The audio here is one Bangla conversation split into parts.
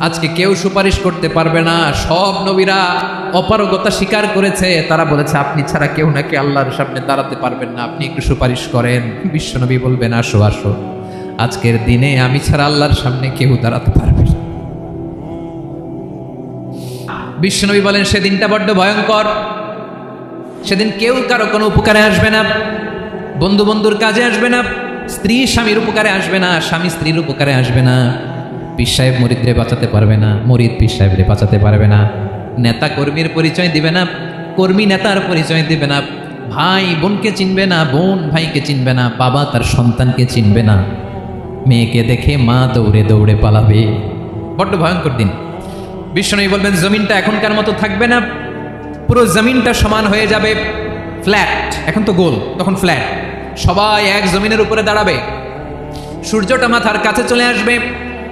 আজকে কেউ সুপারিশ করতে পারবে না। সব নবীরা অপারগতা স্বীকার করেছে। তারা বলেছে, আপনি ছাড়া কেউ নাকি আল্লাহর সামনে দাঁড়াতে পারবেন না। আপনি একটু সুপারিশ করেন। বিশ্বনবী বলবেন, আসো আসো। আজকের দিনে আমি ছাড়া আল্লাহর সামনে কেউ দাঁড়াতে পারবে না। বিশ্বনবী বলেন, সেদিনটা বড্ড ভয়ঙ্কর। সেদিন কেউ কারও কোনো উপকারে আসবে না। বন্ধু বন্ধুর কাজে আসবে না। স্ত্রী স্বামীর উপকারে আসবে না। স্বামী স্ত্রীর উপকারে আসবে না। পীর সাহেব মরিদরে বাঁচাতে পারবে না, মরিদ পীর সাহেবরে বাঁচাতে পারবে না। নেতা কর্মীর পরিচয় দিবে না, কর্মী নেতার পরিচয় দিবে না, ভাই বোনকে চিনবে না, বোন ভাইকে চিনবে না, বাবা তার সন্তানকে চিনবে না। মেয়েকে দেখে মা দৌড়ে দৌড়ে পালাবে। বড্ড ভয়ঙ্কর দিন। বিষ্ণু বলবেন, জমিনটা এখনকার মতো থাকবে না, পুরো জমিনটা সমান হয়ে যাবে, ফ্ল্যাট। এখন তো গোল, তখন ফ্ল্যাট। সবাই এক জমিনের উপরে দাঁড়াবে। সূর্যটা মাথার কাছে চলে আসবে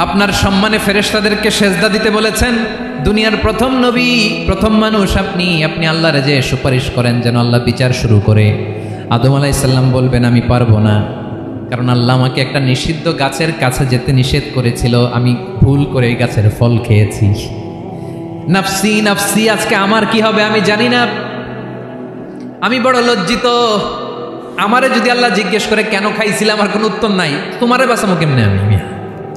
আপনার সম্মানে ফেরেশতাদেরকে সেজদা দিতে বলেছেন, দুনিয়ার প্রথম নবী, প্রথম মানুষ আপনি আপনি আল্লাহরে যে সুপারিশ করেন যেন আল্লাহ বিচার শুরু করে। আদম আলাইসাল্লাম বলবেন, আমি পারব না। কারণ আল্লাহ আমাকে একটা নিষিদ্ধ গাছের কাছে যেতে নিষেধ করেছিল, আমি ভুল করে এই গাছের ফল খেয়েছি। নাফসি নাফসি, আজকে আমার কি হবে আমি জানি না। আমি বড় লজ্জিত। আমারে যদি আল্লাহ জিজ্ঞেস করে, কেন খাইছিলাম আমার কোনো উত্তর নাই। তোমারে বাঁচামো কেমনে আমি?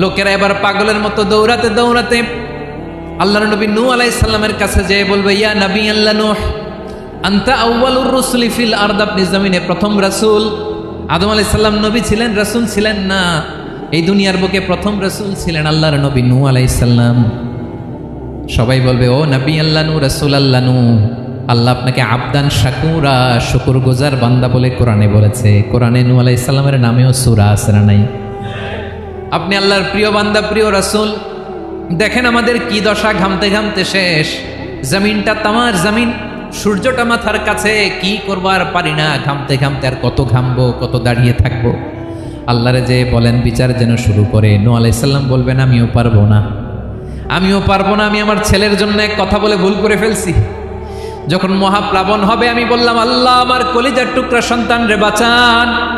লোকেরা এবার পাগলের মতো দৌড়াতে দৌড়াতে আল্লাহ নবী নূ আলাই সাল্লামের কাছে যেয়ে বলবে, ইয়া নবী আল্লাহ নূহ, আন্তা আউ্বালুর রসুলি ফিল আরদ, আপনি জমিনে প্রথম রাসূল। আদম আলাইহিস সালাম নবী ছিলেন, রাসূল ছিলেন না। এই দুনিয়ার বুকে প্রথম রাসূল ছিলেন আল্লাহর নবী নূ আলাইহিস সালাম। সবাই বলবে, ও নবী আল্লাহ নূ রাসূল আল্লাহ নূ আল্লাহ আপনাকে আবদান, শাকুরা শুকুর গুজার বান্দা বলে কোরআনে বলেছে। কোরআনে নু আলাইহিস সালামের নামেও সুরা না নাই? আপনি আল্লাহর প্রিয় বান্দা, প্রিয় রাসূল, দেখেন আমাদের কি দশা ঘামতে ঘামতে শেষ। জমিনটা তামার জমিন, সূর্যটা মাথার কাছে, কি করবার পারি না, ঘামতে ঘামতে আর কত ঘামবো, কত দাঁড়িয়ে থাকব। আল্লাহরে যে বলেন, বিচার যেন শুরু করে। নো আলাইসাল্লাম বলবেন, আমিও পারব না। আমিও পারব না, আমি আমার ছেলের জন্য এক কথা বলে ভুল করে ফেলছি। যখন মহাপ্লাবন হবে, আমি বললাম, আল্লাহ, আমার কলিজার টুকরা সন্তান রে বাঁচান।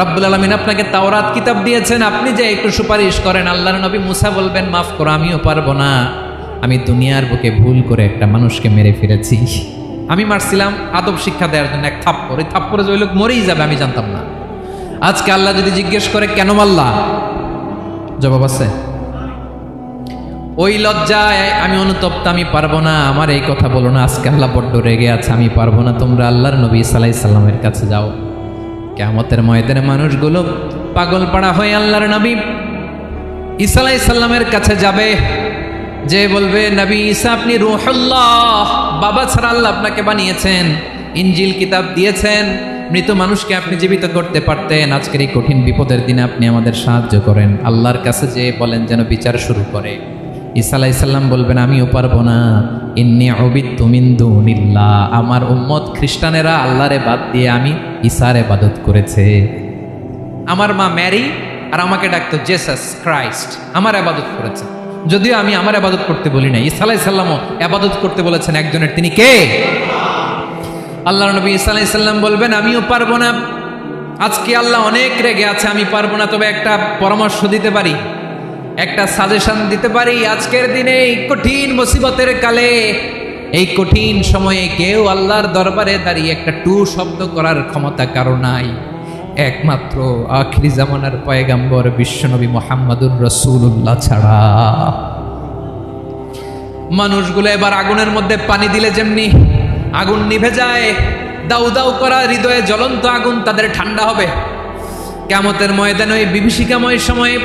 রব্বুল আলমিন আপনাকে তাওরাত কিতাব দিয়েছেন। আপনি যে একটু সুপারিশ করেন, আল্লাহর নবী মুসা বলবেন, মাফ করো, আমিও পারব না। আমি দুনিয়ার বুকে ভুল করে একটা মানুষকে মেরে ফিরেছি আমি মারছিলাম আদব শিক্ষা দেওয়ার জন্য, এক থাপ্পড়। এই থাপ্পড়ে যে ওই লোক মরেই যাবে, আমি জানতাম না। আজকে আল্লাহ যদি জিজ্ঞেস করে, কেন মারলা? জবাব আছে, ওই লজ্জায় আমি অনুতপ্ত, আমি পারব না। আমার এই কথা বলো না। আজকে আল্লাহ বড্ড রেগে আছে, আমি পারব না। তোমরা আল্লাহর নবী সালাই সাল্লামের কাছে যাও। কেমতের ময়দানে মানুষগুলো পাগল পাড়া হয়ে আল্লাহর নবী ইসালাই সাল্লামের কাছে যাবে, যে বলবে, নবী ঈসা, আপনি রুহুল্লাহ, বাবা ছাড়া আল্লাহ আপনাকে বানিয়েছেন ইঞ্জিল কিতাব দিয়েছেন, মৃত মানুষকে আপনি জীবিত করতে পারতেন, আজকের এই কঠিন বিপদের দিনে আপনি আমাদের সাহায্য করেন। আল্লাহর কাছে যে বলেন, যেন বিচার শুরু করে। ঈসা আলাইসাল্লাম বলবেন, আমিও পারব না। ইন্নি অবিদ তুমিন্দু নিল্লা আমার উম্মত খ্রিস্টানেরা আল্লাহরে বাদ দিয়ে আমি ঈসার এবাদত করেছে। আমার মা ম্যারি আর আমাকে ডাকতো জেসাস ক্রাইস্ট আমার আবাদত করেছে। যদিও আমি আমার আবাদত করতে বলি না ইসা আলাইসাল্লামও আবাদত করতে বলেছেন একজনের। তিনি কে? আল্লাহ নবী ইসা আলাইসাল্লাম বলবেন, আমিও পারব না। আজকে আল্লাহ অনেক রেগে আছে, আমি পারব না। তবে একটা পরামর্শ দিতে পারি, একটা সাজেশন দিতে পারি। আজকের দিনে কঠিন মুসিবতের কালে এই কঠিন সময়ে কেউ আল্লাহর দরবারে দাঁড়িয়ে একটা টু শব্দ করার ক্ষমতা কারও নাই। একমাত্র আখরি জামানার পয়গাম্বর বিশ্বনবী মোহাম্মদুর রসুল্লাহ ছাড়া। মানুষগুলো এবার আগুনের মধ্যে পানি দিলে যেমনি আগুন নিভে যায়, দাউ দাউ করা হৃদয়ে জ্বলন্ত আগুন তাদের ঠান্ডা হবে। কেমতের ময়দানে ওই বিভীষিকাময় সময়ে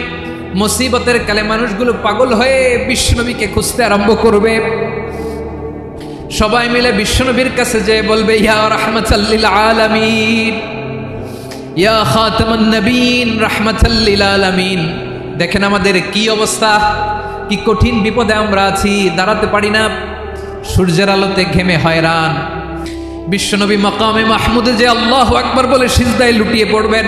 মুসিবতের কালে মানুষগুলো পাগল হয়ে বিশ্বনবীকে খুঁজতে আরম্ভ করবে। সবাই মিলে বিশ্বনবীর কাছে যে বলবে, ইয়া রহমতাল্লিল আলামিন, ইয়া খাতামান নবীন রাহমাতাল্লিল আলামিন। দেখেন আমাদের কি অবস্থা, কি কঠিন বিপদে আমরা আছি, দাঁড়াতে পারি না। সূর্যের আলোতে ঘেমে হয়রান। বিশ্বনবী মকামে মাহমুদে যে আল্লাহ আকবার বলে সিজদায় লুটিয়ে পড়বেন।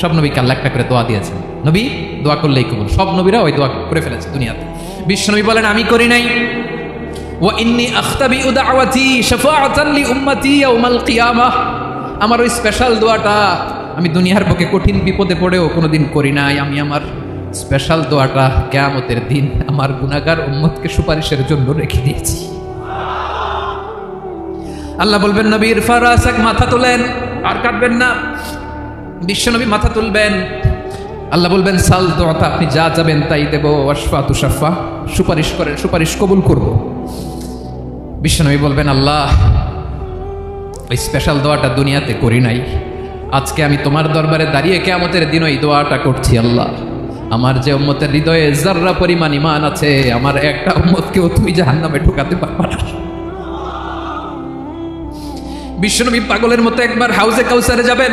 সব নবীকে আল্লাহ একটা করে দোয়া দিয়েছেন। নবী, দোয়া করলেই কবুল। সব নবীরা ওই দোয়া করে ফেলেছে দুনিয়াতে। বিশ্বনবী বলেন, আমি করি নাই। ও ইন্নি আখতাবি উদাওয়াতি শাফাআতান লি উম্মতি ইয়াউমাল কিয়ামাহ আমার ওই স্পেশাল দোয়াটা আমি দুনিয়ার বুকে কঠিন বিপদে পড়েও কোনোদিন করি নাই। আমি আমার স্পেশাল দোয়াটা কেয়ামতের দিন আমার গুনাহগার উম্মতকে সুপারিশের জন্য রেখে দিয়েছি। আল্লাহ বলবেন, নবীর ইরফা রাসাক মাথা তোলেন, আর কাটবেন না। বিশ্বনবী মাথা তুলবেন। আল্লাহ বলবেন, সাল দোয়াটা আপনি যা যাবেন তাই দেব ওয়াসফা তুষাফা সুপারিশ করেন, সুপারিশ কবুল করব। বিশ্বনবী বলবেন, আল্লাহ ওই স্পেশাল দোয়াটা দুনিয়াতে করি নাই। আজকে আমি তোমার দরবারে দাঁড়িয়ে কেমতের দিন ওই দোয়াটা করছি, আল্লাহ। আমার যে উম্মতের হৃদয়ে জাররা পরিমাণ ইমান আছে, আমার একটা উম্মতকেও তুমি জাহান্নামে ঢুকাতে পারবা না। বিশ্বনবী পাগলের মতো একবার হাউজে কাউসারে যাবেন।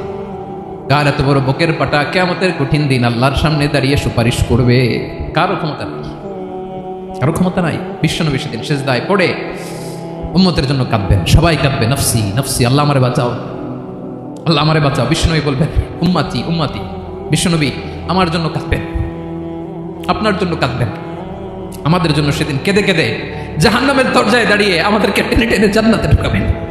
কার এত বড় বকের পাটা কেয়ামতের কঠিন দিন আল্লাহর সামনে দাঁড়িয়ে সুপারিশ করবে। কারও ক্ষমতা নেই। কারও ক্ষমতা নাই। বিশ্বনবী সেদিন শেষ দায় পড়ে উম্মতের জন্য কাঁদবেন সবাই কাঁদবে, নফসি নফসি, আল্লাহ আমারে বাঁচাও। আল্লাহ আমারে বাঁচাও। বিশ্বনবী বলবেন, উম্মাতি উম্মাতি, বিশ্বনবী আমার জন্য কাঁদবেন। আপনার জন্য কাঁদবেন। আমাদের জন্য সেদিন কেঁদে কেঁদে জাহান্নামের দরজায় দাঁড়িয়ে আমাদেরকে টেনে টেনে জান্নাতে ঢুকাবেন।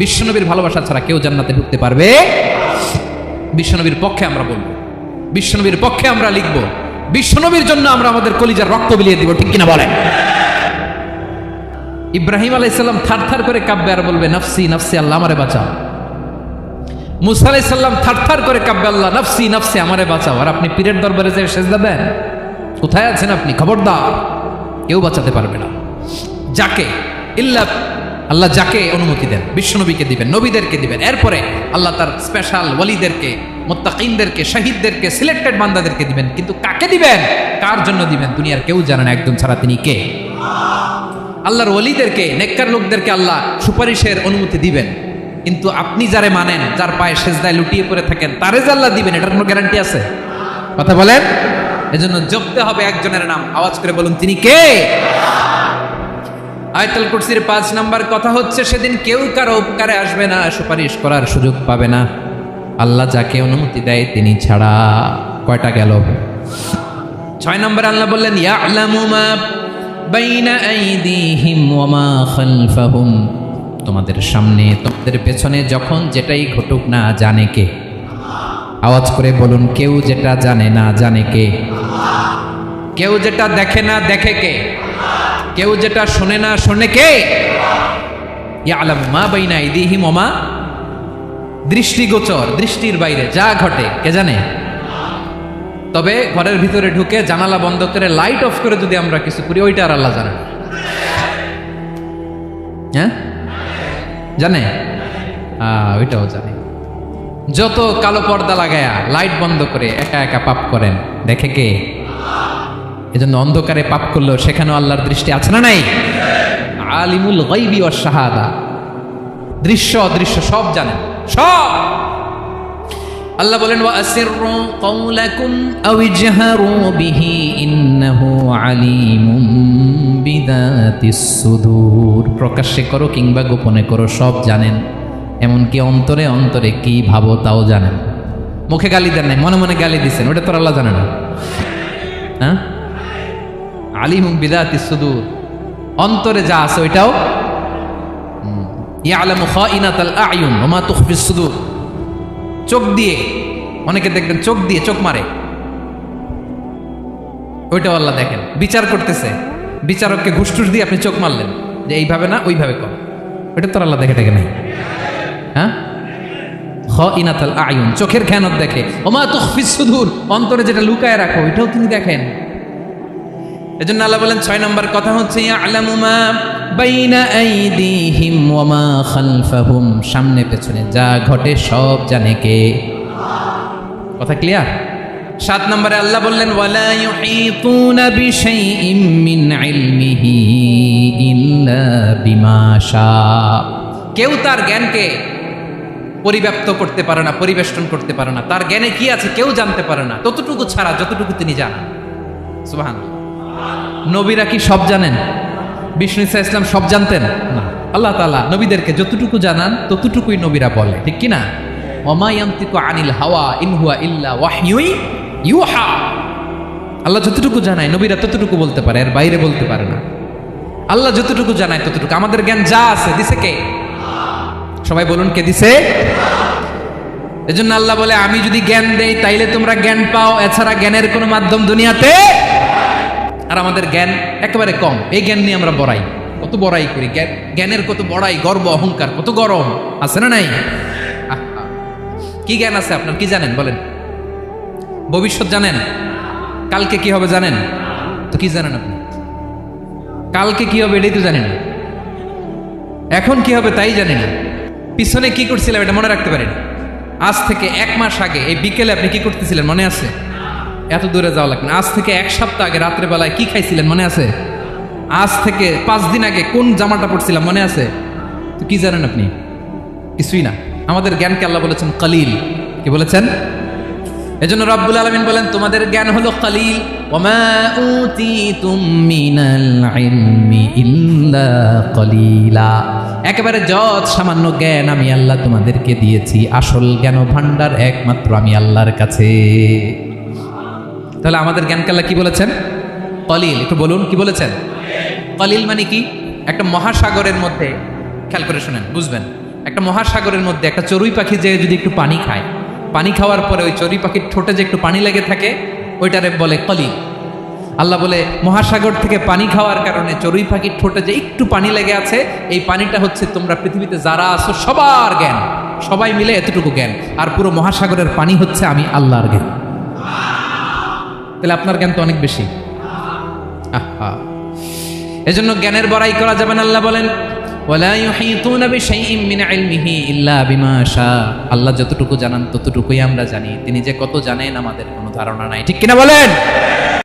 বিশ্বনবীর ভালোবাসা ছাড়া কেউ জান্নাতে ঢুকতে পারবে? বিশ্বনবীর পক্ষে আমরা বলব। বিশ্বনবীর পক্ষে আমরা লিখব, বিশ্বনবীর জন্য আমরা আমাদের কলিজার রক্ত বিলিয়ে দিব, ঠিক কিনা বলেন? ইব্রাহিম আলাইসাল্লাম থার থার করে কাব্যে আর বলবে, নফসি নফসি, আল্লাহ আমারে বাঁচাও। মুসা আলাইসাল্লাম থার থার করে কাব্যে আল্লাহ, নফসি নফসি, আমারে বাঁচাও। আর আপনি পীরের দরবারে যে সেজদা দেন, কোথায় আছেন আপনি? খবরদার। কেউ বাঁচাতে পারবে না। যাকে? ইল্লা আল্লাহ যাকে অনুমতি দেন, বিশ্বনবীকে দিবেন, নবীদেরকে দিবেন, এরপরে আল্লাহ তার স্পেশাল ওয়ালিদেরকে মোত্তাকিনদেরকে, শহীদদেরকে সিলেক্টেড বান্দাদেরকে দিবেন। কিন্তু কাকে দিবেন? কার জন্য দিবেন? দুনিয়ার কেউ জানে না একজন ছাড়া তিনি কে? আল্লাহর ওলিদেরকে, নেককার লোকদেরকে আল্লাহ সুপারিশের অনুমতি দিবেন। কিন্তু আপনি যারে মানেন, যার পায়ে সেজদায় লুটিয়ে পড়ে থাকেন, তারে যে আল্লাহ দিবেন, এটার কোনো গ্যারান্টি আছে? কথা বলেন? এজন্য জপতে হবে একজনের নাম। আওয়াজ করে বলুন, তিনি কে? আয়তাল কুরসির পাঁচ নাম্বার কথা হচ্ছে, সেদিন কেউ কারও উপকারে আসবে না, সুপারিশ করার সুযোগ পাবে না। আল্লাহ যাকে অনুমতি দেয়, তিনি ছাড়া কয়টা গেল? ছয় নম্বর আল্লাহ বললেন মা বাইনা তোমাদের সামনে, তোমাদের পেছনে যখন যেটাই ঘটুক না, জানে কে? আওয়াজ করে বলুন, কেউ যেটা জানে না, জানে কে? কেউ যেটা দেখে না, দেখে কে? কেউ যেটা শোনে না, শোনে কে? ইয়ালামু মা বাইনা আইদিহিম ওয়া মা দৃষ্টিগোচর, দৃষ্টির বাইরে, যা ঘটে, কে জানে? তবে ঘরের ভিতরে ঢুকে জানালা বন্ধ করে লাইট অফ করে যদি আমরা কিছু করি, ওইটা আর আল্লাহ জানে হ্যাঁ? জানে? ওইটাও জানে। যত কালো পর্দা লাগায়া লাইট বন্ধ করে একা একা পাপ করেন, দেখে কে? এজন্য অন্ধকারে পাপ করলেও সেখানেও আল্লাহর দৃষ্টি আছে না নাই? আলিমুল গাইবি ও শাহাদা। দৃশ্য অদৃশ্য, সব জানেন। সব! আল্লাহ বলেন ওয়াসিরু কওলাকুম আও ইজহারু বিহি ইন্নাহু আলিমুম বিদাতিস সুদূর। প্রকাশ্যে করো কিংবা গোপনে করো, সব জানেন। এমনকি অন্তরে অন্তরে কি ভাবো তাও জানেন। মুখে গালি দেন নাই, মনে মনে গালি দিছেন, ওটা তোর আল্লাহ জানে না। হ্যাঁ? আলিমুম বিদাতিস সুদূর। অন্তরে যা আছে ওইটাও। ইয়ালামু খাইনাতাল আয়ুন ওয়া মা তুখফিস সুদূর। চোখ দিয়ে, অনেকে দেখবেন চোখ দিয়ে চোখ মারে। ওইটাও আল্লাহ দেখেন। বিচার করতেছে। বিচারককে ঘুষটুস দিয়ে আপনি চোখ মারলেন। যে এইভাবে না, ওইভাবে কর। ওইটা তো আল্লাহ দেখে টেকে নাই। হ্যাঁ? খ ইনাতাল আয়ুন। চোখের খেয়ানত দেখে। ওমা তুখফিস সুদূর। অন্তরে যেটা লুকায় রাখো, ওইটাও তিনি দেখেন। এজন্য আল্লাহ বলেন, ছয় নম্বর কথা হচ্ছে, ইয়ালামু মা বাইনা আইদিহিম ওয়া মা খালফাহুম। সামনে পেছনে যা ঘটে সব জানে কে। কথা ক্লিয়ার? সাত নম্বরে আল্লাহ বললেন, ওয়ালা ইউহিতুনা বিশাইইম মিন ইলমিহি ইল্লা বিমা শা কেউ তার জ্ঞানকে পরিব্যাপ্ত করতে পারে না, পরিবেষ্টন করতে পারে না। তার জ্ঞানে কি আছে কেউ জানতে পারে না। ততটুকু ছাড়া যতটুকু তিনি জানেন। সুবহানাল্লাহ। নবীরা কি সব জানেন? বিষ্ণু ইসা ইসলাম সব জানতেন? না। আল্লাহ তালা নবীদেরকে যতটুকু জানান, ততটুকুই নবীরা বলে। ঠিক কি না? ওমায়ান্তিকু আনিল হাওয়া ইনহুয়া ইল্লা ওয়াহয়ুই ইউহা। আল্লাহ যতটুকু জানায়, নবীরা ততটুকু বলতে পারে, এর বাইরে বলতে পারে না। আল্লাহ যতটুকু জানায়, ততটুকু। আমাদের জ্ঞান যা আছে, দিছে কে? সবাই বলুন কে দিছে? এজন্য আল্লাহ বলে, আমি যদি জ্ঞান দেই, তাইলে তোমরা জ্ঞান পাও। এছাড়া জ্ঞানের কোনো মাধ্যম দুনিয়াতে আর আমাদের জ্ঞান একেবারে কম। এই জ্ঞান নিয়ে আমরা বড়াই। কত বড়াই করি। জ্ঞানের কত বড়াই, গর্ব, অহংকার, কত গরম। আছে না নাই। কি জ্ঞান আছে আপনার? কি জানেন? বলেন। ভবিষ্যৎ জানেন? কালকে কি হবে জানেন? তো কি জানেন আপনি? কালকে কি হবে এটাই তো জানেন এখন কি হবে তাই জানি না। পিছনে কি করছিলাম এটা মনে রাখতে পারেন? আজ থেকে এক মাস আগে এই বিকেলে আপনি কি করতেছিলেন? মনে আছে? এত দূরে যাওয়া লাগবে আজ থেকে এক সপ্তাহ আগে রাত্রে বেলায় কি খাইছিলেন মনে আছে? আজ থেকে পাঁচ দিন আগে কোন জামাটা পড়ছিলাম মনে আছে? তো কি জানেন আপনি? কিছুই না। আমাদের জ্ঞানকে আল্লাহ বলেছেন কালিল। কি বলেছেন? এজন্য রব্বুল আলমিন বলেন, তোমাদের জ্ঞান হলো কালিল। একেবারে যত সামান্য জ্ঞান আমি আল্লাহ তোমাদেরকে দিয়েছি, আসল জ্ঞান ও ভান্ডার একমাত্র আমি আল্লাহর কাছে। তাহলে আমাদের জ্ঞানকে আল্লাহ কি বলেছেন? কলিল, একটু বলুন, কি বলেছেন? কলিল মানে কি? একটা মহাসাগরের মধ্যে, খেয়াল করে শুনেন, বুঝবেন। একটা মহাসাগরের মধ্যে একটা চড়ুই পাখি যে যদি একটু পানি খায়, পানি খাওয়ার পরে ওই চড়ুই পাখির ঠোঁটে যে একটু পানি লেগে থাকে, ওইটারে বলে কলিল। আল্লাহ বলে, মহাসাগর থেকে পানি খাওয়ার কারণে চড়ুই পাখির ঠোঁটে যে একটু পানি লেগে আছে, এই পানিটা হচ্ছে তোমরা পৃথিবীতে যারা আছো সবার জ্ঞান। সবাই মিলে এতটুকু জ্ঞান। আর পুরো মহাসাগরের পানি হচ্ছে আমি আল্লাহর জ্ঞান। তাহলে আপনার জ্ঞান তো অনেক বেশি। আহা। এজন্য জ্ঞানের বড়াই করা যাবে না, আল্লাহ বলেন আল্লাহ যতটুকু জানান ততটুকুই আমরা জানি। তিনি যে কত জানেন, আমাদের কোনো ধারণা নাই। ঠিক কিনা বলেন?